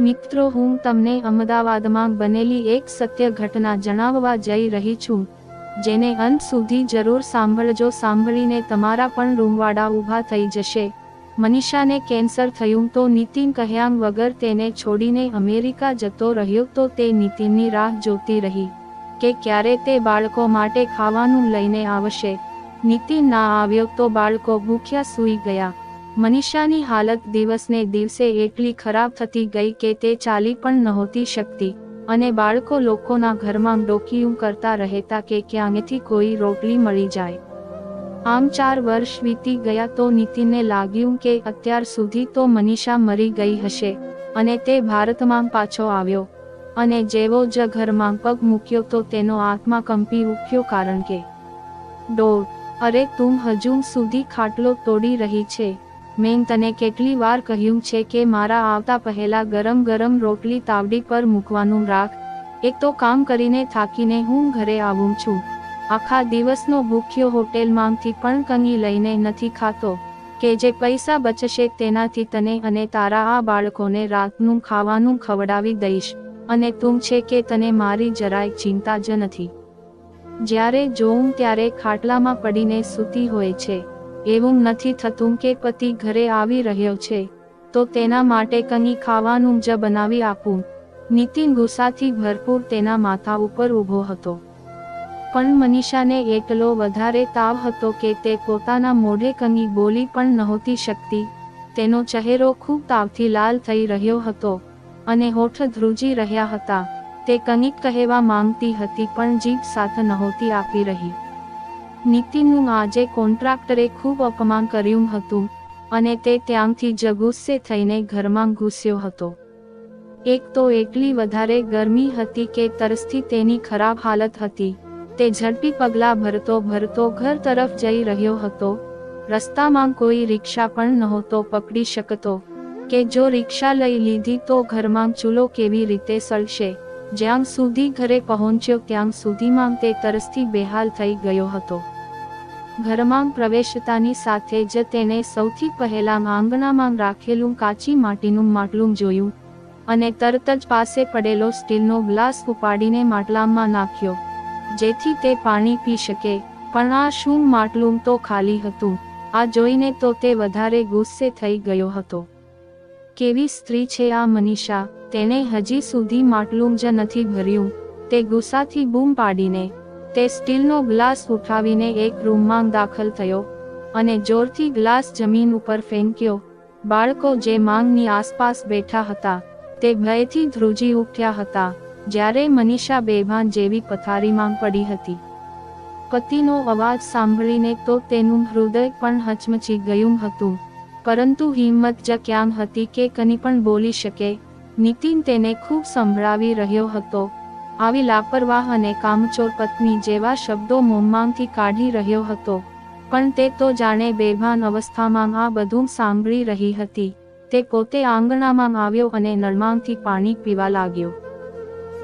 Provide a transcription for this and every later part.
મિત્રો, હું તમને અમદાવાદમાં બનેલી એક સત્ય ઘટના જણાવવા જઈ રહી છું, જેને અંત સુધી જરૂર સાંભળજો. સાંભળીને તમારા પણ રૂમવાડા ઊભા થઈ જશે. મનીષાને કેન્સર થયું તો નીતિન કહ્યા વગર તેને છોડીને અમેરિકા જતો રહ્યો તો તે નીતિનની રાહ જોતી રહી, કે ક્યારે તે બાળકો માટે ખાવાનું લઈને આવશે. નીતિન ના આવ્યો તો બાળકો ભૂખ્યા સૂઈ ગયા. મનીષાની હાલત દિવસને દિવસે એટલી ખરાબ થતી ગઈ કે તે ચાલી પણ નહોતી શકતી અને બાળકો લોકોના ઘરમાં ડોકિયું કરતા રહેતા કે ક્યાંયથી કોઈ રોટલી મળી જાય. આમ ચાર વર્ષ વીતી ગયા તો નીતિનને લાગ્યું કે અત્યાર સુધી તો મનીષા મરી ગઈ હશે અને તે ભારતમાં પાછો આવ્યો અને જેવો જ ઘરમાં પગ મૂક્યો તો તેનો આત્મા કંપી ઉઠ્યો કારણ કે ડોર અરે તું હજુ સુધી ખાટલો તોડી રહી છે. મેં તને કેટલી વાર કહ્યું છે કે મારા આવતા પહેલા ગરમ ગરમ રોટલી તાવડી પર મૂકવાનું રાખ. એક તો કામ કરીને થાકીને હું ઘરે આવું છું. આખા દિવસનો ભૂખ્યો હોટેલમાંથી પણ કંગી લઈને નથી ખાતો. કે જે પૈસા બચશે તેનાથી તને અને તારા આ બાળકોને રાતનું ખાવાનું ખવડાવી દઈશ. અને તું છે કે તને મારી જરાય ચિંતા જ નથી. જ્યારે જોઉં ત્યારે ખાટલામાં પડીને સૂતી હોય છે. એવું નથી થતું કે પતિ ઘરે આવી રહ્યો છે, તો તેના માટે કંઈ ખાવાનું જ બનાવી આપું. નીતિન ગુસ્સાથી ભરપૂર તેના માથા ઉપર ઊભો હતો. પણ મનીષાને એટલો વધારે તાવ હતો કે તે પોતાના મોઢે કંઈ બોલી પણ નહોતી શકતી. તેનો ચહેરો ખૂબ તાવથી લાલ થઈ રહ્યો હતો, અને હોઠ ધ્રુજી રહ્યા હતા. તે કંઈક કહેવા માંગતી હતી પણ જીભ સાથ નહોતી આપી રહી. નીતિનનું આજે કોન્ટ્રાક્ટરે ખૂબ અપમાન કર્યું હતું અને તે ત્યાંથી જ ગુસ્સે થઈને ઘરમાં ઘૂસ્યો હતો. એક તો એટલી વધારે ગરમી હતી કે તરસથી તેની ખરાબ હાલત હતી. તે ઝડપી પગલાં ભરતો ભરતો ઘર તરફ જઈ રહ્યો હતો. રસ્તામાં કોઈ રિક્ષા પણ નહોતો પકડી શકતો. કે જો રિક્ષા લઈ લીધી તો ઘરમાં ચૂલો કેવી રીતે સળશે? જ્યાં સુધી ઘરે પહોંચ્યો ત્યાં સુધીમાં તે તરસથી બેહાલ થઈ ગયો હતો. ઘરમાં પ્રવેશતાની સાથે જ તેણે સૌથી પહેલા આંગણામાં રાખેલું કાચી માટીનું માટલું જોયું અને તરત જ પાસે પડેલો સ્ટીલનો ગ્લાસ ઉપાડીને માટલામાં નાખ્યો, જેથી તે પાણી પી શકે. પણ આ શું માટલું તો ખાલી હતું? આ જોઈને તો તે વધારે ગુસ્સે થઈ ગયો હતો. કેવી સ્ત્રી છે આ મનીષા? તેને હજી સુધી માટલું જ નથી ભર્યું. તે ગુસ્સાથી બૂમ પાડીને તે સ્ટીલનો ગ્લાસ ઉઠાવીને એક રૂમમાં દાખલ થયો અને જોરથી ગ્લાસ જમીન ઉપર ફેંક્યો. બાળકો જે માંગની આસપાસ બેઠા હતા, તે ભયથી ધ્રુજી ઉઠ્યા હતા, જ્યારે મનીષા બેભાન જેવી પથારીમાં પડી હતી. પતિનો અવાજ સાંભળીને તો તેનું હૃદય પણ હચમચી ગયું હતું, પરંતુ હિંમત જ ક્યાં હતી કે કની પણ બોલી શકે. નીતિન તેને ખૂબ સંભળાવી રહ્યો હતો. આવી લાપરવાહ અને કામચોર પત્ની જેવા શબ્દો મોમમાંથી કાઢી રહ્યો હતો. પણ તે તો જાણે બેભાન અવસ્થામાં આ બધું સાંભળી રહી હતી. તે પોતે આંગણામાં આવ્યો અને નળમાંથી પાણી પીવા લાગ્યો.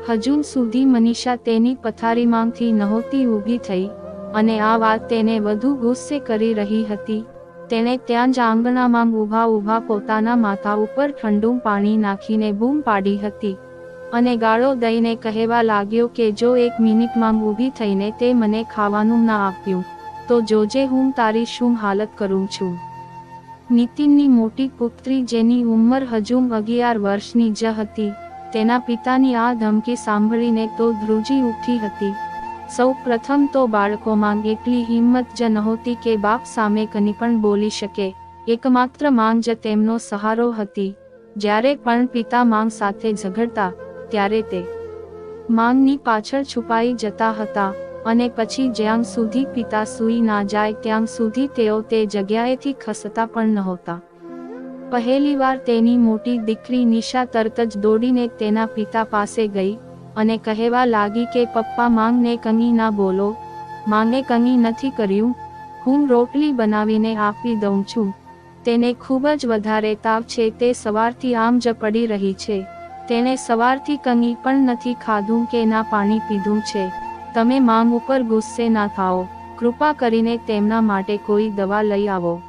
હજુ સુધી મનીષા તેની પથારીમાંથી નહોતી ઊભી થઈ અને આ વાત તેને વધુ ગુસ્સે કરી રહી હતી. તેણે ત્યાં જ આંગણામાં ઊભા ઊભા પોતાના માથા ઉપર ઠંડુ પાણી નાખીને બૂમ પાડી હતી. અને ગાળો દઈને કહેવા લાગ્યો કે જો એક મિનિટમાં ઊભી થઈને તે મને ખાવાનું ના આપ્યું, તો જોજે હું તારી શું હાલત કરું છું. નીતિનની મોટી પુત્રી જેની ઉંમર હજુ અગિયાર વર્ષની જ હતી, તેના પિતાની આ ધમકી સાંભળીને તો ધ્રુજી ઉઠી હતી. સૌ પ્રથમ તો બાળકોમાં એટલી હિંમત જ નહોતી કે બાપ સામે કની પણ બોલી શકે, એકમાત્ર માંગ જ તેમનો સહારો હતી. જ્યારે પણ પિતા માંગ સાથે ઝઘડતા ત્યારે તે માંગની પાછળ છુપાઈ જતા હતા અને પછી જ્યાં સુધી પિતા સૂઈ ના જાય ત્યાં સુધી તેઓ તે જગ્યાએથી ખસતા પણ નહોતા. પહેલીવાર તેની મોટી દીકરી નિશા તરત જ દોડીને તેના પિતા પાસે ગઈ અને કહેવા લાગી કે, પપ્પા, માંગને કંઈ ના બોલો. માંગે કંઈ નથી કર્યું. હું રોટલી બનાવીને આપી દઉં છું. તેને ખૂબ જ વધારે તાવ છે. તે સવારથી આમ જ પડી રહી છે. તેણે સવારથી કંઈ પણ નથી ખાધું કે ના પાણી પીધું છે. તમે માંગ ઉપર ગુસ્સે ના થાઓ. કૃપા કરીને તેમના માટે કોઈ દવા લઈ આવો.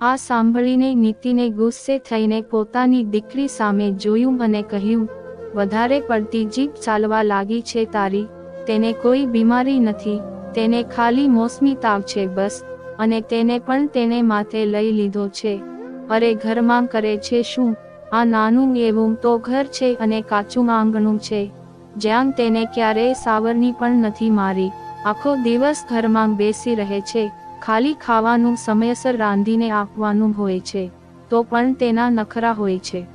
આ સાંભળીને નીતિને ગુસ્સે થઈને પોતાની દીકરી સામે જોયું અને કહ્યું, વધારે પડતી જીભ ચાલવા લાગી છે તારી. તેને કોઈ બીમારી નથી. તેને ખાલી મોસમી તાવ છે બસ. અને તેને પણ તેને માથે લઈ લીધો છે. અરે ઘરમાં કરે છે શું? આ નાનું એવું તો ઘર છે અને કાચું આંગણું છે. જ્યાં તેને ક્યારેય સાવરની પણ નથી મારી. આખો દિવસ ઘરમાં બેસી રહે છે. ખાલી ખાવાનું સમયસર રાંધીને આપવાનું હોય છે. તો પણ તેના નખરા હોય છે.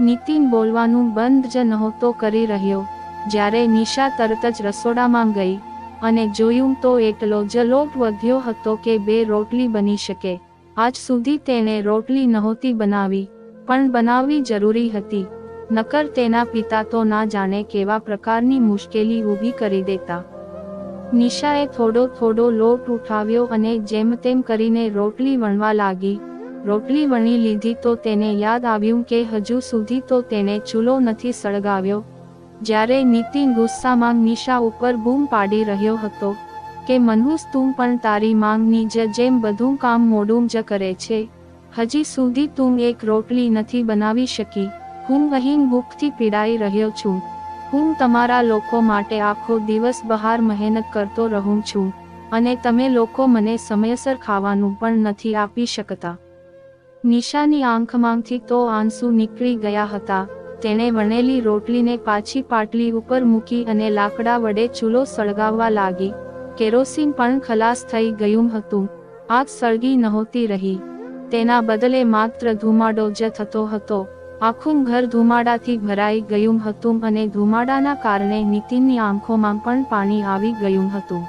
નીતિન બોલવાનું બંધ જ નહોતો કરી રહ્યો. જ્યારે નિશા તરત જ રસોડામાં ગઈ અને જોયું તો એટલો જ લોટ વધ્યો હતો કે બે રોટલી બની શકે. આજ સુધી તેણે રોટલી નહોતી બનાવી. પણ બનાવવી જરૂરી હતી. નકર તેના પિતા તો ના જાણે કેવા પ્રકારની મુશ્કેલી ઊભી કરી દેતા. નિશાએ થોડો થોડો લોટ ઉઠાવ્યો અને જેમ તેમ કરીને રોટલી વણવા લાગી. રોટલી વણી લીધી તો તેને યાદ આવ્યું કે હજુ સુધી તો તેને ચૂલો નથી સળગાવ્યો. જ્યારે નીતિન ગુસ્સામાં નિશા ઉપર બૂમ પાડી રહ્યો હતો, કે મનહૂસ, તું પણ તારી માંગની જ જેમ બધું કામ મોડું જ કરે છે. હજી સુધી તું એક રોટલી નથી બનાવી શકી. હું અહીં ભૂખથી પીડાઈ રહ્યો છું. હું તમારા લોકો માટે આખો દિવસ બહાર મહેનત કરતો રહું છું. અને તમે લોકો મને સમયસર ખાવાનું પણ નથી આપી શકતા. નિશાની આંખમાંથી તો આંસુ નીકળી ગયા હતા. તેણે વણેલી રોટલીને પાછી પાટલી ઉપર મૂકી અને લાકડા વડે ચૂલો સળગાવવા લાગી. કેરોસીન પણ ખલાસ થઈ ગયું હતું. આગ સળગી નહોતી રહી. તેના બદલે માત્ર ધુમાડો જ થતો હતો. આખું ઘર ધુમાડાથી ભરાઈ ગયું હતું અને ધુમાડાના કારણે નીતિનની આંખોમાં પણ પાણી આવી ગયું હતું.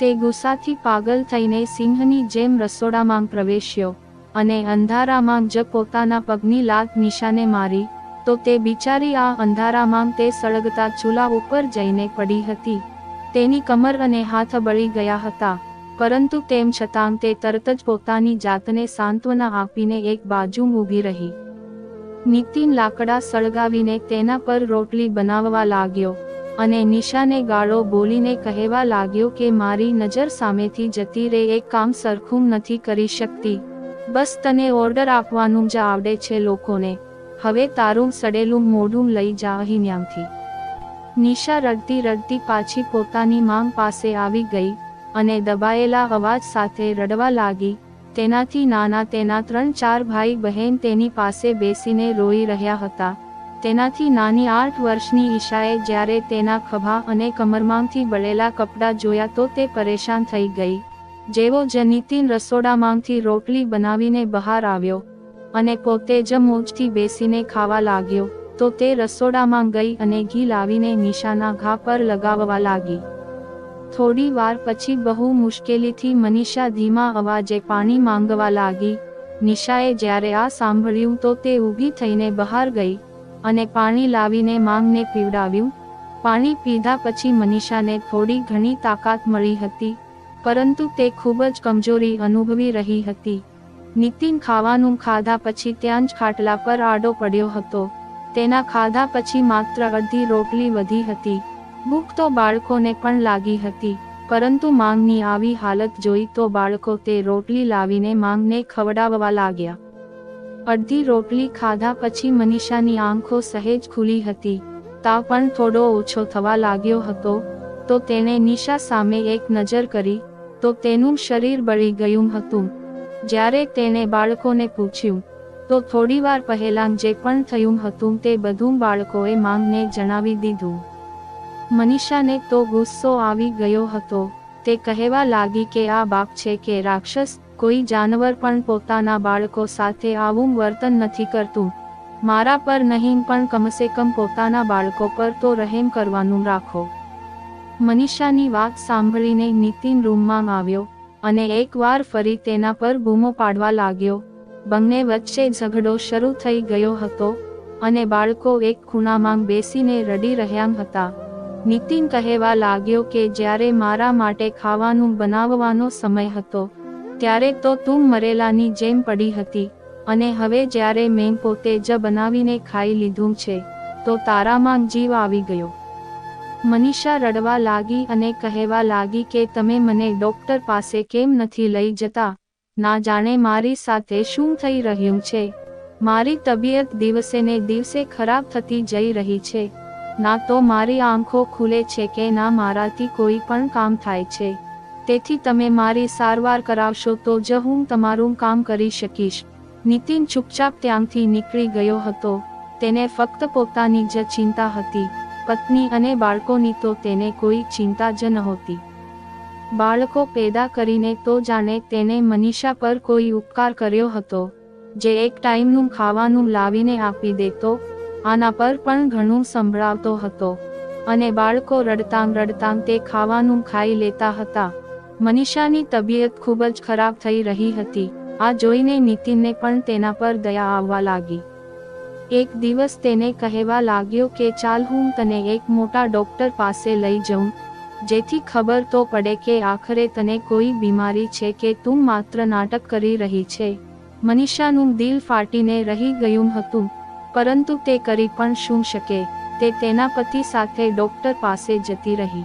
તે ગુસ્સાથી પાગલ થઈને સિંહની જેમ રસોડામાં પ્રવેશ્યો અને અંધારામાં જ પોતાના પગની લાત નિશાને મારી, તો તે બિચારી આ અંધારામાં તે સળગતા ચૂલા ઉપર જઈને પડી હતી. તેની કમર અને હાથ બળી ગયા હતા. પરંતુ તેમ છતાં તે તરત જ પોતાની જાતને સાંત્વના આપીને એક બાજુ ઊભી રહી. નીતિન લાકડા સળગાવીને તેના પર રોટલી બનાવવા લાગ્યો અને નિશાને ગાળો બોલીને કહેવા લાગ્યો કે મારી નજર સામેથી જતી રે એક કામ સરખું નથી કરી શકતી. બસ તને ઓર્ડર આપવાનું જ આવડે છે લોકોને. હવે તારું સડેલું મોઢું લઈ જા અહીંયાથી નિશા રડતી રડતી પાછી પોતાની માંગ પાસે આવી ગઈ. અને દબાયેલા અવાજ સાથે રડવા લાગી. તેનાથી નાના તેના ત્રણ ચાર ભાઈ બહેન તેની પાસે બેસીને રોઈ રહ્યા હતા. તેનાથી નાની આઠ વર્ષની ઈશાએ જ્યારે તેના ખભા અને કમરમાંથી બળેલા કપડાં જોયા તો તે પરેશાન થઈ ગઈ. જેવો જ નીતિન રસોડામાંથી રોટલી બનાવીને બહાર આવ્યો અને પોતે જ મોજથી બેસીને ખાવા લાગ્યો, તો તે રસોડામાં ગઈ અને ઘી લાવીને નિશાના ઘા પર લગાવવા લાગી. થોડી વાર પછી બહુ મુશ્કેલીથી મનીષા ધીમા અવાજે પાણી માંગવા લાગી. નિશાએ જ્યારે આ સાંભળ્યું તો તે ઊભી થઈને બહાર ગઈ અને પાણી લાવીને માંગને પીવડાવ્યું. પાણી પીધા પછી મનીષાને થોડી ઘણી તાકાત મળી હતી, પરંતુ તે ખૂબ જ કમજોરી અનુભવી રહી હતી. નીતિન ખાવાનું ખાધા પછી ત્યાં જ ખાટલા પર આડો પડ્યો હતો. તેના ખાધા પછી માત્ર અડધી રોટલી વધી હતી. ભૂખ તો બાળકોને પણ લાગી હતી, પરંતુ માંગની આવી હાલત જોઈ તો બાળકો તે રોટલી લાવીને માંગને ખવડાવવા લાગ્યા. અડધી રોટલી ખાધા પછી મનીષાની આંખો સહેજ ખુલી હતી, તાવ પણ થોડો ઓછો થવા લાગ્યો હતો, તો તેણે નિશા સામે એક નજર કરી, તો તેનું શરીર બળી ગયું હતું. જ્યારે તેણે બાળકોને પૂછ્યું, તો થોડીવાર પહેલાં જે પણ થયું હતું તે બધું બાળકોએ માંગને જણાવી દીધું. મનીષાને તો ગુસ્સો આવી ગયો હતો. તે કહેવા લાગી કે આ બાપ છે કે રાક્ષસ, કોઈ જાનવર પણ પોતાના બાળકો સાથે આવું વર્તન નથી કરતું. મારા પર નહીં પણ કમસે કમ પોતાના બાળકો પર તો રહેમ કરવાનું રાખો. મનીષાની વાત સાંભળીને નીતિન રૂમમાં આવ્યો અને એકવાર ફરી તેના પર બૂમો પાડવા લાગ્યો. બંને વચ્ચે ઝઘડો શરૂ થઈ ગયો હતો અને બાળકો એક ખૂણામાં બેસીને રડી રહ્યા હતા. નીતિન કહેવા લાગ્યો કે જ્યારે મારા માટે ખાવાનું બનાવવાનો સમય હતો, ત્યારે તો તું મરેલાની જેમ પડી હતી, અને હવે જ્યારે મેં પોતે જ બનાવીને ખાઈ લીધું છે, તો તારામાં જીવ આવી ગયો. મનીષા રડવા લાગી અને કહેવા લાગી કે તમે મને ડોક્ટર પાસે કેમ નથી લઈ જતા? ના જાણે મારી સાથે શું થઈ રહ્યું છે? મારી તબિયત દિવસે ને દિવસે ખરાબ થતી જઈ રહી છે. ના તો મારી આંખો ખુલે છે કે ના મારાથી કોઈ પણ કામ થાય છે. તેથી તમે મારી સારવાર કરાવશો તો જ હું તમારું કામ કરી શકીશ. નીતિન ચૂપચાપ ત્યાંથી નીકળી ગયો હતો. તેને ફક્ત પોતાની જ ચિંતા હતી. પત્ની અને બાળકોની તો તેને કોઈ ચિંતા જ નહોતી. બાળકો પેદા કરીને તો જાણે તેને મનીષા પર કોઈ ઉપકાર કર્યો હતો. જે એક ટાઈમનું ખાવાનું લાવીને આપી દેતો આના પર પણ ઘણું સંભળાવતો હતો. અને બાળકો રડતાંગ રડતાંગ તે ખાવાનું ખાઈ લેતા હતા. મનીષાની તબિયત ખૂબ જ ખરાબ થઈ રહી હતી. આ જોઈને નીતિનને પણ તેના પર દયા આવવા લાગી. એક દિવસ તેને કહેવા લાગ્યો કે ચાલ હું તને એક મોટા ડોક્ટર પાસે લઈ જાઉં. જેથી ખબર તો પડે કે આખરે તને કોઈ બીમારી છે કે તું માત્ર નાટક કરી રહી છે. મનીષાનું દિલ ફાટીને રહી ગયું હતું. પરંતુ તે કરી પણ શું શકે, તે તેના પતિ સાથે ડૉક્ટર પાસે જતી રહી.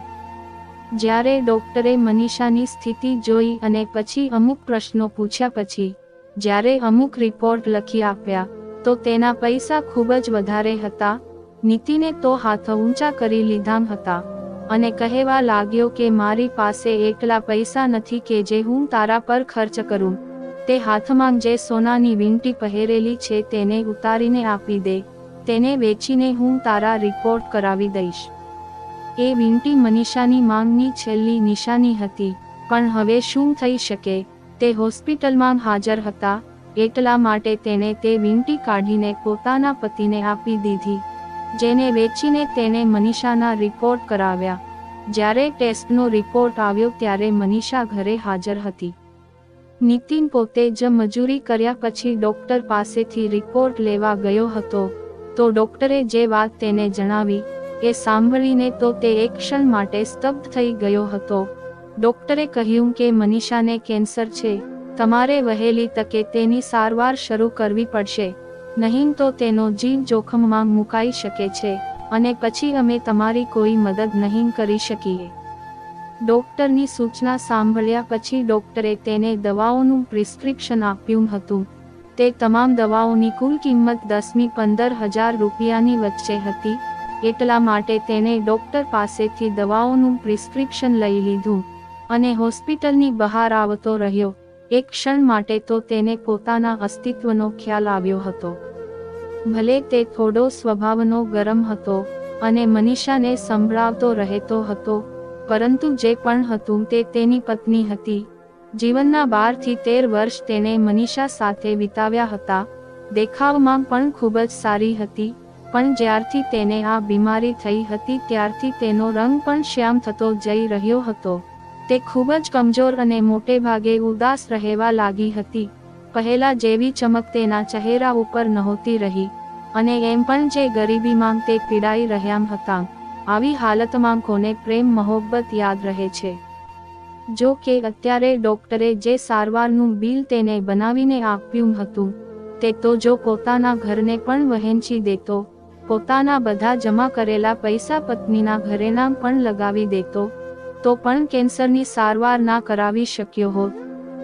જ્યારે ડૉક્ટરે મનીષાની સ્થિતિ જોઈ અને પછી અમુક પ્રશ્નો પૂછ્યા પછી, જ્યારે અમુક રિપોર્ટ લખી આપ્યા, તો તેના પૈસા ખૂબ જ વધારે હતા, નીતિને તો હાથ ઊંચા કરી લીધા હતા, અને કહેવા લાગ્યો કે મારી પાસે એકલા પૈસા નથી કે જે હું તારા પર ખર્ચ કરું. તે હાથમાં જે સોનાની વીંટી પહેરેલી છે તેને ઉતારીને આપી દે. તેને વેચીને હું તારા રિપોર્ટ કરાવી દઈશ. એ વીંટી મનીષાની માંગની છેલ્લી નિશાની હતી. પણ હવે શું થઈ શકે? તે હોસ્પિટલમાં હાજર હતા. એટલા માટે તેણે તે વીંટી કાઢીને પોતાના પતિને આપી દીધી. જેને વેચીને તેણે મનીષાના રિપોર્ટ કરાવ્યા. જ્યારે ટેસ્ટનો રિપોર્ટ આવ્યો ત્યારે મનીષા ઘરે હાજર હતી. નીતિન પોતે જ મજૂરી કર્યા પછી ડોક્ટર પાસેથી રિપોર્ટ લેવા ગયો હતો. તો ડોક્ટરે જે વાત તેને જણાવી, એ સાંભળીને તો તે એક ક્ષણ માટે સ્તબ્ધ થઈ ગયો હતો. ડોક્ટરે કહ્યું કે મનીષાને કેન્સર છે, તમારે વહેલી તકે તેની સારવાર શરૂ કરવી પડશે, નહીં તો તેનો જીવ જોખમમાં મુકાઈ શકે છે, અને પછી અમે તમારી કોઈ મદદ નહીં કરી શકીએ. ડોક્ટરની સૂચના સાંભળ્યા પછી ડોક્ટરે તેને દવાઓનું પ્રિસ્ક્રિપ્શન આપ્યું હતું. તે તમામ દવાઓની કુલ કિંમત દસમી પંદર હજાર રૂપિયાની વચ્ચે હતી. એટલા માટે તેને ડોક્ટર પાસેથી દવાઓનું પ્રિસ્ક્રિપ્શન લઈ લીધું અને હોસ્પિટલની બહાર આવતો રહ્યો. એક ક્ષણ માટે તો તેને પોતાના અસ્તિત્વનો ખ્યાલ આવ્યો હતો. ભલે તે થોડો સ્વભાવનો ગરમ હતો અને મનીષાને સંભળાવતો રહેતો હતો પરંતુ જે પણ હતું તે તેની પત્ની હતી. જીવનના બારથી તેર વર્ષ તેને મનીષા સાથે વિતાવ્યા હતા. દેખાવમાં પણ ખૂબ જ સારી હતી, પણ જ્યારથી તેને આ બીમારી થઈ હતી ત્યારથી તેનો રંગ પણ શ્યામ થતો જઈ રહ્યો હતો. તે ખૂબ જ કમજોર અને મોટે ભાગે ઉદાસ રહેવા લાગી હતી. પહેલા જેવી ચમક તેના ચહેરા ઉપર નહોતી રહી, અને એમ પણ જે ગરીબીમાં તે પીડાઈ રહ્યા હતા. આવી હાલતમાં કોને પ્રેમ, મહોબ્બત યાદ રહે છે? જો કે અત્યારે ડોક્ટરે જે સારવારનું બિલ તેને બનાવીને આપ્યું હતું, તે તો જો પોતાના ઘરને પણ વહેંચી દેતો, પોતાના બધા જમા કરેલા પૈસા પત્નીના ઘરેના પણ લગાવી દેતો, તો પણ કેન્સરની સારવાર ના કરાવી શક્યો હોત.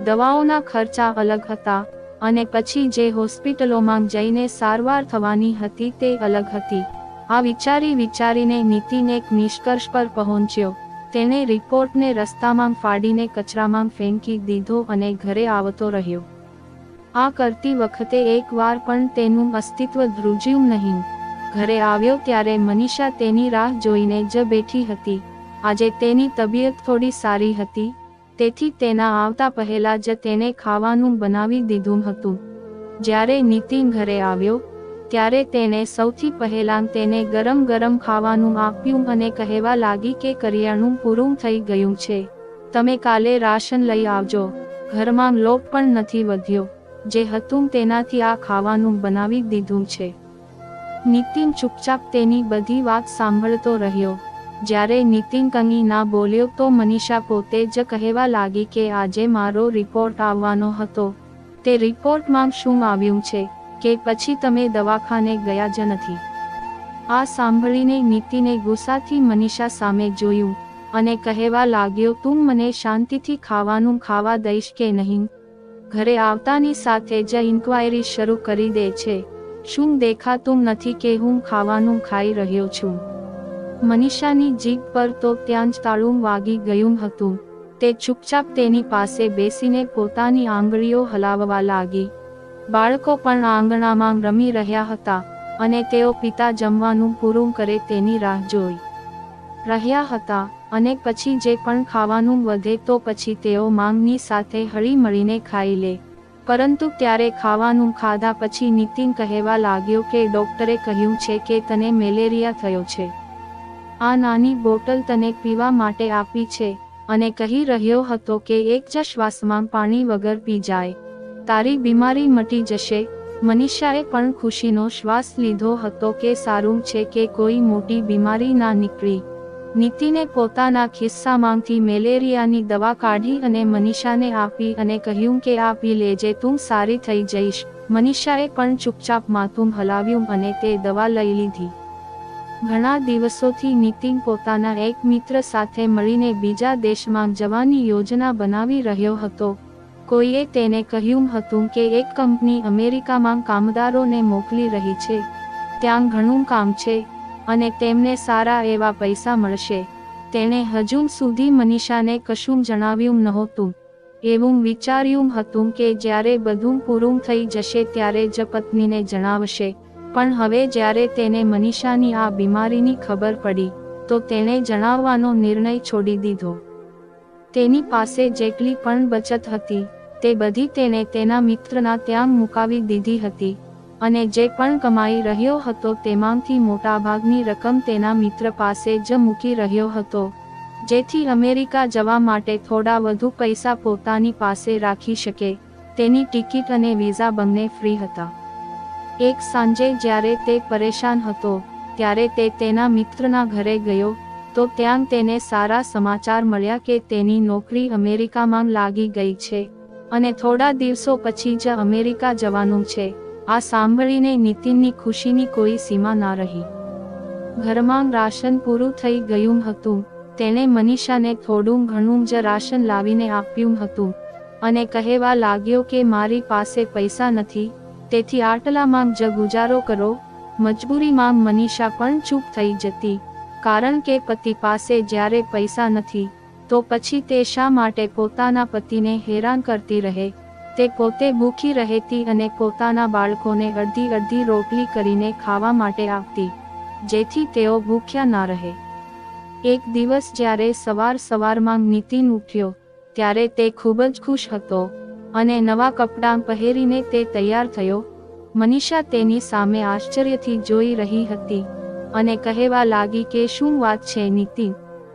દવાઓના ખર્ચા અલગ હતા અને પછી જે હોસ્પિટલોમાં જઈને સારવાર થવાની હતી તે અલગ હતી. આ વિચારી વિચારીને નીતિન એક નિષ્કર્ષ પર પહોંચ્યો. તેણે રિપોર્ટને રસ્તામાં ફાડીને કચરામાં ફેંકી દીધો અને ઘરે આવતો રહ્યો. આ કરતી વખતે એકવાર પણ તેનું અસ્તિત્વ ધ્રુજ્યું નહીં. ઘરે આવ્યો ત્યારે મનીષા તેની રાહ જોઈને જ બેઠી હતી. આજે તેની તબિયત થોડી સારી હતી, તેથી તેના આવતા પહેલા જ તેને ખાવાનું બનાવી દીધું હતું. જ્યારે નીતિન ઘરે આવ્યો ત્યારે તેને સૌથી પહેલાં તેને ગરમ ગરમ ખાવાનું આપ્યું અને કહેવા લાગી કે કરિયાણું પૂરું થઈ ગયું છે. તમે કાલે રાશન લઈ આવજો. ઘરમાં લોટ પણ નથી વધ્યો. જે હતું તેનાથી આ ખાવાનું બનાવી દીધું છે. નીતિન ચૂપચાપ તેની બધી વાત સાંભળતો રહ્યો. જ્યારે નીતિન કંગી ના બોલ્યો તો મનીષા પોતે જ કહેવા લાગી કે આજે મારો રિપોર્ટ આવવાનો હતો. તે રિપોર્ટમાં શું આવ્યું છે? કે પછી તમે દવાખાને ગયા જ નથી. આ સાંભળીને નીતિને ગુસ્સાથી મનીષા સામે જોયું, અને કહેવા લાગ્યો, તું મને શાંતિથી ખાવાનું ખાવા દઈશ કે નહીં? ઘરે આવતાની સાથે જ ઇન્ક્વાયરી શરૂ કરી દે છે. શું દેખાતું નથી કે હું ખાવાનું ખાઈ રહ્યો છું? મનીષાની જીભ પર તો ત્યાં જ તાળું વાગી ગયું હતું. તે ચૂપચાપ તેની પાસે બેસીને પોતાની આંગળીઓ હલાવવા લાગી. બાળકો પણ આંગણામાં રમી રહ્યા હતા અને તેઓ પિતા જમવાનું પૂરું કરે તેની રાહ જોઈ રહ્યા હતા અને પછી જે પણ ખાવાનું વધે તો પછી તેઓ માંગની સાથે હળી મળીને ખાઈ લે. પરંતુ ત્યારે ખાવાનું ખાધા પછી નીતિન કહેવા લાગ્યો કે ડોક્ટરે કહ્યું છે કે તને મેલેરિયા થયો છે. આ નાની બોટલ તને પીવા માટે આપી છે અને કહી રહ્યો હતો કે એક જ શ્વાસમાં પાણી વગર પી જાય. તારી બીમારી મટી જશે. મનીષાએ પણ ખુશીનો શ્વાસ લીધો હતો કે સારું છે કે કોઈ મોટી બીમારી ના નીકળી. નીતિને પોતાના ખિસ્સામાંથી મેલેરિયાની દવા કાઢી અને મનીષાને આપી અને કહ્યું કે આ પી લેજે, તું સારી થઈ જઈશ. મનીષાએ પણ ચૂપચાપ માથું હલાવ્યું અને તે દવા લઈ લીધી. ઘણા દિવસોથી નીતિન પોતાના એક મિત્ર સાથે મળીને બીજા દેશમાં જવાની યોજના બનાવી રહ્યો હતો. કોઈએ તેને કહ્યું હતું કે એક કંપની અમેરિકામાં કામદારોને મોકલી રહી છે. ત્યાં ઘણું કામ છે અને તેમને સારા એવા પૈસા મળશે. તેણે હજુ સુધી મનીષાને કશું જણાવ્યું નહોતું. એવું વિચાર્યું હતું કે જ્યારે બધું પૂરું થઈ જશે ત્યારે જ પત્નીને જણાવશે. પણ હવે જ્યારે તેને મનીષાની આ બીમારીની ખબર પડી, તો તેણે જણાવવાનો નિર્ણય છોડી દીધો. તેની પાસે જેટલી પણ બચત હતી તે બધી તેણે તેના મિત્રના ત્યાં મુકાવી દીધી હતી. અને જે પણ કમાઈ રહ્યો હતો તેમાંથી મોટાભાગની રકમ તેના મિત્ર પાસે જ મૂકી રહ્યો હતો. જેથી અમેરિકા જવા માટે થોડા વધુ પૈસા પોતાની પાસે રાખી શકે. તેની ટિકિટ અને વિઝા બંને ફ્રી હતા. એક સાંજે જ્યારે તે પરેશાન હતો, ત્યારે તે તેના મિત્રના ઘરે ગયો, તો ત્યાં તેને સારા સમાચાર મળ્યા કે તેની નોકરી અમેરિકામાં લાગી ગઈ છે. અને થોડા દિવસો પછી જ અમેરિકા જવાનું છે. આ સાંભળીને નીતિનની ખુશીની કોઈ સીમા ના રહી. ઘરમાં રાશન પૂરું થઈ ગયું હતું. તેણે મનીષાને થોડું ઘણું જ રાશન લાવીને આપ્યું હતું. અને કહેવા લાગ્યો કે મારી પાસે પૈસા નથી. તેથી આટલામાં જ ગુજારો કરો. મજબૂરીમાં મનીષા પણ ચૂપ થઈ જતી. કારણ કે પતિ પાસે જ્યારે પૈસા નથી તો પછી તે શા માટે પોતાના પતિને હેરાન કરતી રહે? તે પોતે ભૂખી રહેતી અને પોતાના બાળકોને અડધી અડધી રોટલી કરીને ખાવા માટે આપતી જેથી તેઓ ભૂખ્યા ના રહે. એક દિવસ જ્યારે સવાર સવારમાં નીતિન ઉઠ્યો, ત્યારે તે ખૂબ જ ખુશ હતો અને નવા કપડાં પહેરીને તે તૈયાર થયો. મનીષા તેની સામે આશ્ચર્યથી જોઈ રહી હતી અને કહેવા લાગી કે શું વાત છે નીતિન?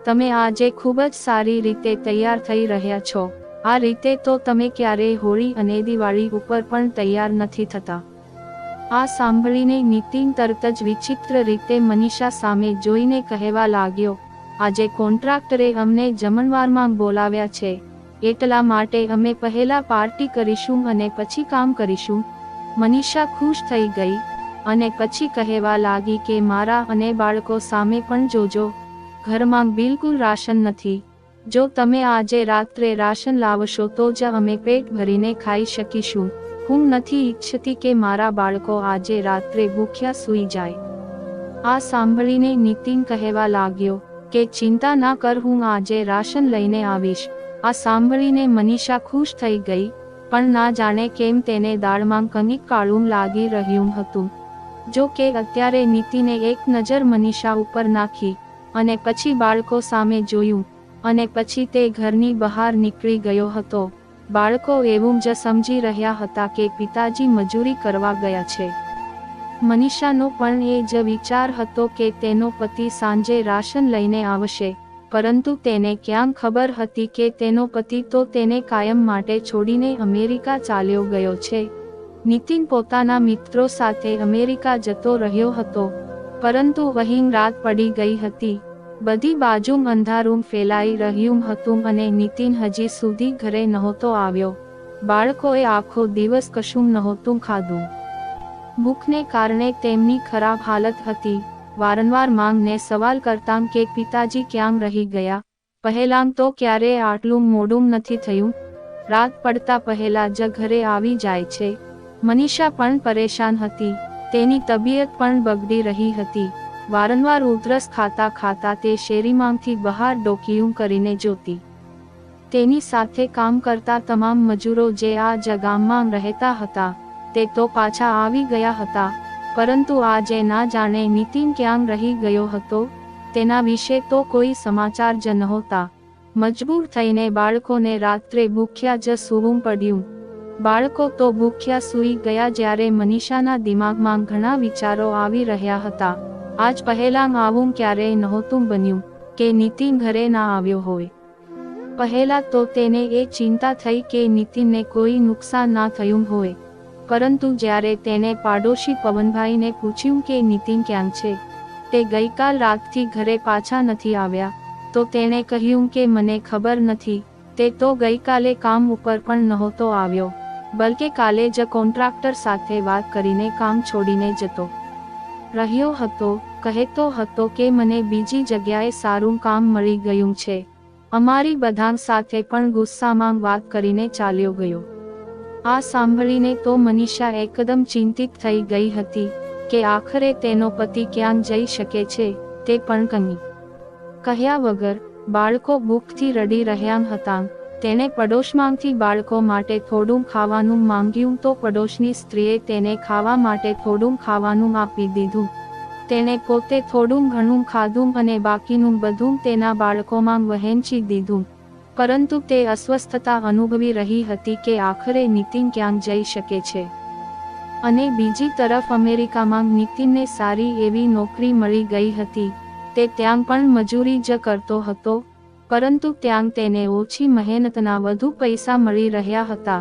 તમે આજે ખૂબ જ સારી રીતે તૈયાર થઈ રહ્યા છો. આ રીતે તો તમે ક્યારેય હોળી અને દિવાળી ઉપર પણ તૈયાર નથી થતા. આ સાંભળીને નીતિન તરત જ વિચિત્ર રીતે મનીષા સામે જોઈને કહેવા લાગ્યો, આજે કોન્ટ્રાક્ટરે અમને જમણવારમાં બોલાવ્યા છે. એટલા માટે અમે પહેલા પાર્ટી કરીશું અને પછી કામ કરીશું. મનીષા ખુશ થઈ ગઈ અને પછી કહેવા લાગી કે, મારા અને બાળકો સામે પણ જોજો. ઘરમાં બિલકુલ રાશન નથી. જો તમે આજે રાત્રે રાશન લાવશો તો જ અમે પેટ ભરીને ખાઈ શકીશું. હું નથી ઈચ્છતી કે મારા બાળકો આજે રાત્રે ભૂખ્યા સૂઈ જાય. આ સાંભળીને નીતિન કહેવા લાગ્યો કે ચિંતા ના કર હું આજે રાશન લઈને આવીશ. આ સાંભળીને મનીષા ખુશ થઈ ગઈ, પણ ના જાણે કેમ તેને દાળમાં કનિક કાળું લાગી રહ્યું હતું. જો કે અત્યારે નીતિને એક નજર મનીષા ઉપર નાખી અને પછી બાળકો સામે જોયું, અને પછી તે ઘરની બહાર નીકળી ગયો હતો. બાળકો એવું જ સમજી રહ્યા હતા કે પિતાજી મજૂરી કરવા ગયા છે. મનીષાનો પણ એ જ વિચાર હતો કે તેનો પતિ સાંજે રાશન લઈને આવશે, પરંતુ તેને ક્યાં ખબર હતી કે તેનો પતિ તો તેને કાયમ માટે છોડીને અમેરિકા ચાલ્યો ગયો છે. નીતિન પોતાના મિત્રો સાથે અમેરિકા જતો રહ્યો હતો પરંતુ વહીં રાત પડી ગઈ હતી. બધી બાજુ અંધારું ફેલાઈ રહ્યું હતું અને નીતિન હજી સુધી ઘરે નહોતો આવ્યો. બાળકોએ આખો દિવસ કશું નહોતું ખાધું. ભૂખને કારણે તેમની ખરાબ હાલત હતી. વારંવાર માંગને સવાલ કરતાં કે પિતાજી ક્યાં રહી ગયા? પહેલાં તો ક્યારે આટલું મોડું નથી થયું? રાત પડતા પહેલા જ ઘરે આવી જાય છે. મનીષા પણ પરેશાન હતી. તેની તબિયત પણ બગડી રહી હતી. વારંવાર ઉધરસ ખાતા ખાતા તે શેરીમાંથી બહાર ડોકિયું કરીને જોતી. તેની સાથે કામ કરતા તમામ મજૂરો જે આ જ ગામમાં રહેતા હતા, તે તો પાછા આવી ગયા હતા, પરંતુ આજે ના જાણે નીતિન ક્યાં રહી ગયો હતો, તેના વિશે તો કોઈ સમાચાર જ નહોતા. મજબૂર થઈને બાળકોને રાત્રે ભૂખ્યા જ સૂવું પડ્યું. બાળકો તો ભૂખ્યા સૂઈ ગયા જ્યારે મનીષાના દિમાગમાં ઘણા વિચારો આવી રહ્યા હતા. આજ પહેલાં આવું ક્યારેય નહોતું બન્યું, કે નીતિન ઘરે ના આવ્યો હોય. પહેલા તો તેને એ ચિંતા થઈ કે નીતિનને કોઈ નુકસાન ના થયું હોય. પરંતુ જ્યારે તેને પાડોશી પવનભાઈને પૂછ્યું કે નીતિન ક્યાં છે, તે ગઈકાલ રાતથી ઘરે પાછા નથી આવ્યા, તો તેણે કહ્યું કે મને ખબર નથી, તે તો ગઈકાલે કામ ઉપર પણ નહોતો આવ્યો. બલકે કાલે જ કોન્ટ્રાક્ટર સાથે વાત કરીને કામ છોડીને જતો. રહ્યો હતો, કહેતો હતો કે મને બીજી જગ્યાએ સારું કામ મળી ગયું છે. અમારી બધા સાથે પણ ગુસ્સામાં વાત કરીને ચાલ્યો ગયો. આ સાંભળીને તો મનીષા એકદમ ચિંતિત થઈ ગઈ હતી, કે આખરે તેનો પતિ ક્યાં જઈ શકે છે, તે પણ કહી કહ્યા વગર, બાળકો ભૂખથી રડી રહ્યા હતા. તેણે પડોશમાંથી બાળકો માટે થોડું ખાવાનું માંગ્યું તો પડોશની સ્ત્રીએ તેને ખાવા માટે થોડું ખાવાનું આપી દીધું. તેણે પોતે થોડું ઘણું ખાધું અને બાકીનું બધું તેના બાળકોમાં વહેંચી દીધું. પરંતુ તે અસ્વસ્થતા અનુભવી રહી હતી કે આખરે નીતિન ક્યાં જઈ શકે છે. અને બીજી તરફ અમેરિકામાં નીતિનને સારી એવી નોકરી મળી ગઈ હતી. તે ત્યાં પણ મજૂરી જ કરતો હતો. પરંતુ ત્યાં તેને ઓછી મહેનતના વધુ પૈસા મળી રહ્યા હતા.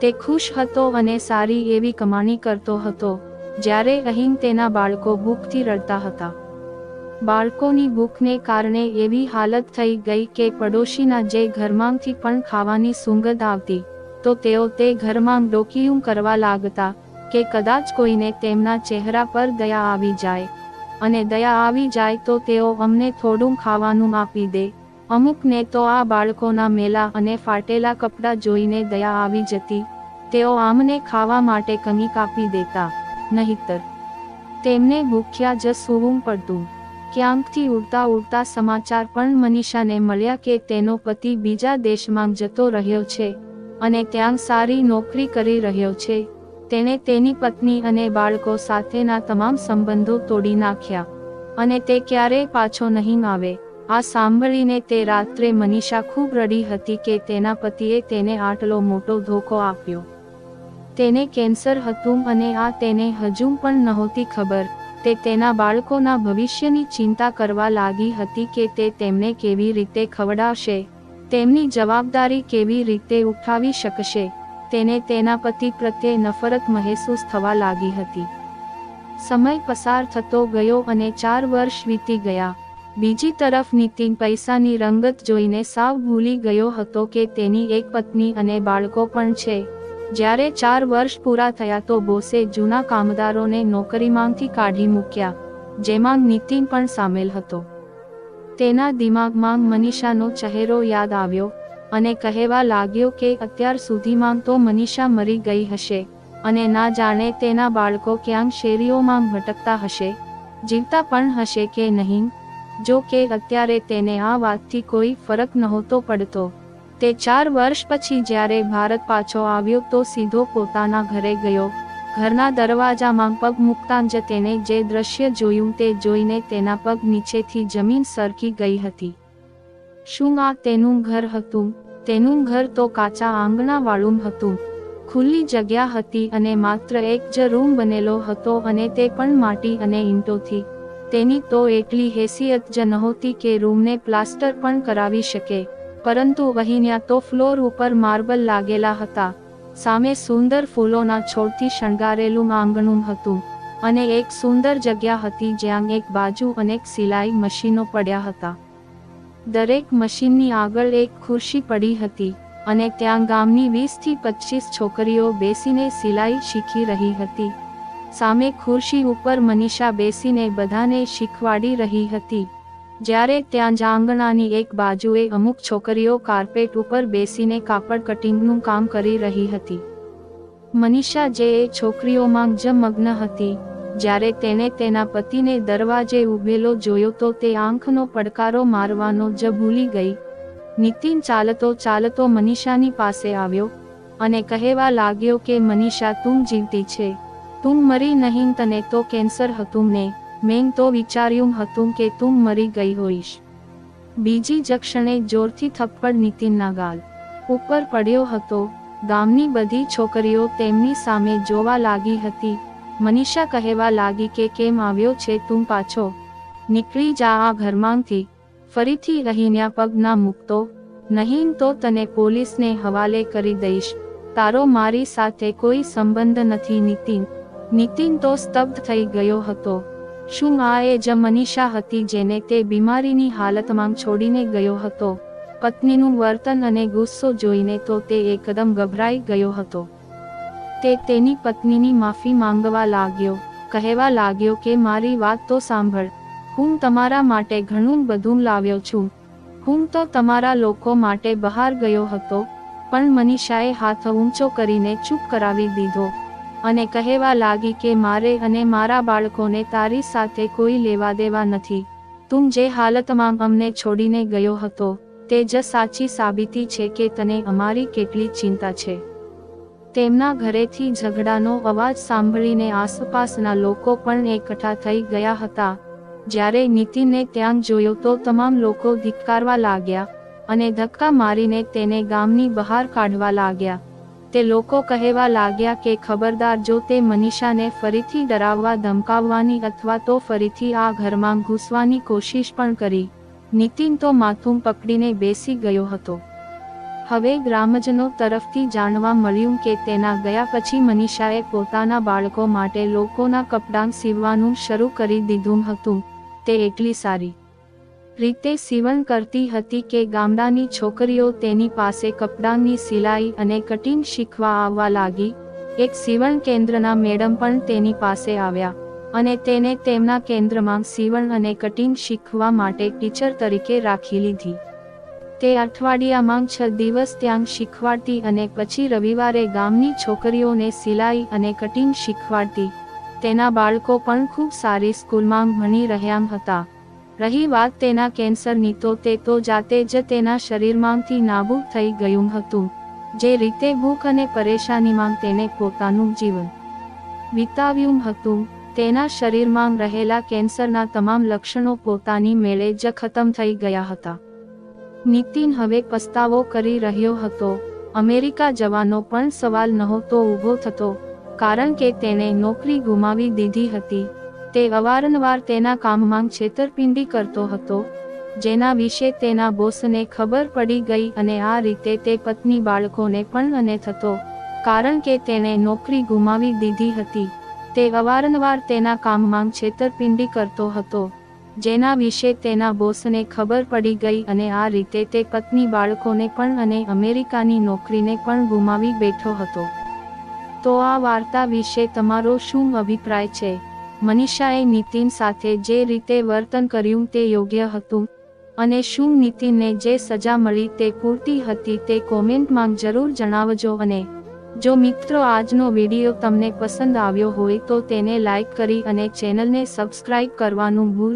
તે ખુશ હતો અને સારી એવી કમાણી કરતો હતો, જ્યારે અહીં તેના બાળકો ભૂખથી રડતા હતા. બાળકોની ભૂખને કારણે એવી હાલત થઈ ગઈ કે પડોશીના જે ઘરમાંથી પણ ખાવાની સુંગત આવતી, તો તેઓ તે ઘરમાં ડોકિયું કરવા લાગતા કે કદાચ કોઈને તેમના ચહેરા પર દયા આવી જાય. અને દયા આવી જાય તો તેઓ અમને થોડું ખાવાનું આપી દે. અમુકને તો આ બાળકોના મેલા અને ફાટેલા કપડાં જોઈને દયા આવી જતી, તેઓ આમને ખાવા માટે કંઈ કાપી દેતા નહીતર. તેમને ભૂખ્યા જ સૂવું પડતું. ક્યાંકથી ઉડતા ઉડતા સમાચાર પણ મનીષાને મળ્યા કે તેનો પતિ બીજા દેશમાં જતો રહ્યો છે અને ત્યાં સારી નોકરી કરી રહ્યો છે. તેણે તેની પત્ની અને બાળકો સાથેના તમામ સંબંધો તોડી નાખ્યા અને તે ક્યારેય પાછો નહીં આવે. આ સાંભળીને તે રાત્રે મનીષા ખૂબ રડી હતી કે તેના પતિએ તેને આટલો મોટો ધોકો આપ્યો. તેને કેન્સર હતું અને આ તેને હજુ પણ નહોતી ખબર. તે તેના બાળકોના ભવિષ્યની ચિંતા કરવા લાગી હતી કે તે તેમને કેવી રીતે ખવડાવશે, તેમની જવાબદારી કેવી રીતે ઉઠાવી શકશે, તેને તેના પતિ પ્રત્યે નફરત મહેસૂસ થવા લાગી હતી. સમય પસાર થતો ગયો અને ચાર વર્ષ વીતી ગયા. બીજી તરફ નીતિન પૈસાની રંગત જોઈને સાવ ભૂલી ગયો હતો કે તેની એક પત્ની અને બાળકો પણ છે. જ્યારે ચાર વર્ષ પૂરા થયા તો બોસે જૂના કામદારોને નોકરીમાંથી કાઢી મૂક્યા, જેમાં નીતિન પણ સામેલ હતો. તેના દિમાગમાં મનીષાનો ચહેરો યાદ આવ્યો અને કહેવા લાગ્યો કે અત્યાર સુધીમાં તો મનીષા મરી ગઈ હશે અને ના જાણે તેના બાળકો ક્યાંક શેરીઓમાં ભટકતા હશે, જીવતા પણ હશે કે નહીં. જો કે અત્યારે તેને આ વાતથી કોઈ ફરક નહોતો પડતો. તે ચાર વર્ષ પછી જ્યારે ભારત પાછો આવ્યો તો સીધો પોતાના ઘરે ગયો. ઘરના દરવાજામાં પગ મૂકતાં જ તેને જે દ્રશ્ય જોયું તે જોઈને તેના પગ નીચેથી જમીન સરકી ગઈ હતી. શું આ તેનું ઘર હતું? તેનું ઘર તો કાચા આંગણાવાળું હતું. ખુલ્લી જગ્યા હતી અને માત્ર એક જ રૂમ બનેલો હતો અને તે પણ માટી અને ઈંટોથી. તેની તો એટલી હેસિયત જ નહોતી કે રૂમને પ્લાસ્ટર પણ કરાવી શકે, પરંતુ વહીન્યા તો ફ્લોર ઉપર માર્બલ લાગેલા હતા, સામે સુંદર ફૂલોના છોડથી શણગારેલું આંગણું હતું, અને એક સુંદર જગ્યા હતી જ્યાં એક બાજુ અનેક સિલાઈ મશીનો પડ્યા હતા. દરેક મશીનની આગળ એક ખુરશી પડી હતી, અને ત્યાં ગામની વીસથી પચીસ છોકરીઓ બેસીને સિલાઈ શીખી રહી હતી. સામે ખુરશી ઉપર મનીષા બેસીને બધાને શીખવાડી રહી હતી. જ્યારે ત્યાં જ આંગણાની એક બાજુએ અમુક છોકરીઓ કાર્પેટ ઉપર બેસીને કાપડ કટિંગનું કામ કરી રહી હતી. મનીષા જે એ છોકરીઓમાં જ મગ્ન હતી, જ્યારે તેણે તેના પતિને દરવાજે ઊભેલો જોયો તો તે આંખનો પડકારો મારવાનો જ ભૂલી ગઈ. નીતિન ચાલતો ચાલતો મનીષાની પાસે આવ્યો, અને કહેવા લાગ્યો કે મનીષા તું જીવતી છે. તું મરી નહીં તને તો કેન્સર હતું ને, મેં તો વિચાર્યું હતું કે તું મરી ગઈ હોઈશ. બીજી જ ક્ષણે જોરથી થપ્પડ નીતિનના ગાલ ઉપર પડ્યો હતો, ગામની બધી છોકરીઓ તેમની સામે જોવા લાગી હતી. મનીષા કહેવા લાગી કે કેમ આવ્યો છે તું પાછો? નીકળી જા આ ઘરમાંથી. ફરીથી રહીને પગ ના મૂકતો. નહીં તો તને પોલીસને હવાલે કરી દઈશ. તારો મારી સાથે કોઈ સંબંધ નથી નીતિન. નીતિન તો સ્તબ્ધ થઈ ગયો હતો. શું આ એ જ મનીષા હતી જેને તે બીમારીની હાલતમાં છોડીને ગયો હતો? પત્નીનું વર્તન અને ગુસ્સો જોઈને તો તે એકદમ ગભરાઈ ગયો હતો. તે તેની પત્નીની માફી માંગવા લાગ્યો. કહેવા લાગ્યો કે, મારી વાત તો સાંભળ. હું તમારા માટે ઘણું બધું લાવ્યો છું. હું તો તમારા લોકો માટે બહાર ગયો હતો, પણ મનીષાએ હાથ ઊંચો કરીને ચૂપ કરાવી દીધો. અને કહેવા લાગી કે મારે અને મારા બાળકોને તારી સાથે કોઈ લેવા દેવા નથી. તું જે હાલતમાં અમને છોડીને ગયો હતો, તે જ સાચી સાબિતી છે કે તને અમારી કેટલી ચિંતા છે. તેમના ઘરેથી ઝઘડાનો અવાજ સાંભળીને આસપાસના લોકો પણ એકઠા થઈ ગયા હતા. જ્યારે નીતિને ત્યાં જોયો તો તમામ લોકો ધિક્કારવા લાગ્યા અને ધક્કા મારીને તેને ગામની બહાર કાઢવા લાગ્યા. તે લોકો કહેવા લાગ્યા કે, ખબરદાર, જો તે મનીષાને ફરીથી ડરાવવા ધમકાવવાની અથવા તો ફરીથી આ ઘરમાં ઘૂસવાની કોશિશ પણ કરી. નીતિન તો માથું પકડીને બેસી ગયો હતો. હવે ગ્રામજનો તરફથી જાણવા મળ્યું કે, તેના ગયા પછી મનીષાએ પોતાના બાળકો માટે લોકોના કપડાં સીવવાનું શરૂ કરી દીધું હતું. તે એટલી સારી રીતે સીવણ કરતી હતી કે ગામડાની છોકરીઓ તેની પાસે કપડાંની સિલાઈ અને કટિંગ શીખવા આવવા લાગી. એક સીવણ કેન્દ્રના મેડમ પણ તેની પાસે આવ્યા અને તેને તેમના કેન્દ્રમાં સીવણ અને કટિંગ શીખવા માટે ટીચર તરીકે રાખી લીધી. તે અઠવાડિયામાં છ દિવસ ત્યાં શીખવાડતી અને પછી રવિવારે ગામની છોકરીઓને સિલાઈ અને કટિંગ શીખવાડતી. તેના બાળકો પણ ખૂબ સારી સ્કૂલમાં ભણી રહ્યા હતા. રહી વાત તેના કેન્સરની તો તે તો જાતે જ તેના શરીરમાંથી નાબૂદ થઈ ગયું હતું, જે રીતે ભૂખ અને પરેશાનીમાં તેને પોતાનું જીવન વિતાવ્યું હતું, તેના શરીરમાં રહેલા કેન્સરના તમામ લક્ષણો પોતાની મેળે જ ખતમ થઈ ગયા હતા. નીતિન હવે પસ્તાવો કરી રહ્યો હતો, અમેરિકા જવાનો પણ સવાલ નહોતો ઊભો થતો, કારણ કે તેણે નોકરી ગુમાવી દીધી હતી તે અવારનવાર તેના કામમાં છેતરપિંડી કરતો હતો, જેના વિશે તેના બોસને ખબર પડી ગઈ અને આ રીતે તે પત્ની બાળકોને પણ અને થતો, કારણ કે તેણે નોકરી ગુમાવી દીધી હતી. તે અવારનવાર તેના કામમાં છેતરપિંડી કરતો હતો, જેના વિશે તેના બોસને ખબર પડી ગઈ અને આ રીતે તે પત્ની બાળકોને પણ અને અમેરિકાની નોકરીને પણ ગુમાવી બેઠો હતો. તો આ વાર્તા વિશે તમારો શું અભિપ્રાય છે? મનીષાએ નીતિન સાથે જે રીતે વર્તન કર્યું તે યોગ્ય હતું અને શું નીતિનને જે સજા મળી તે પૂરતી હતી તે કોમેન્ટમાં જરૂર જણાવજો અને જો મિત્રો આજનો વીડિયો તમને પસંદ આવ્યો હોય તો તેને લાઈક કરી અને ચેનલને સબસ્ક્રાઇબ કરવાનું ભૂલ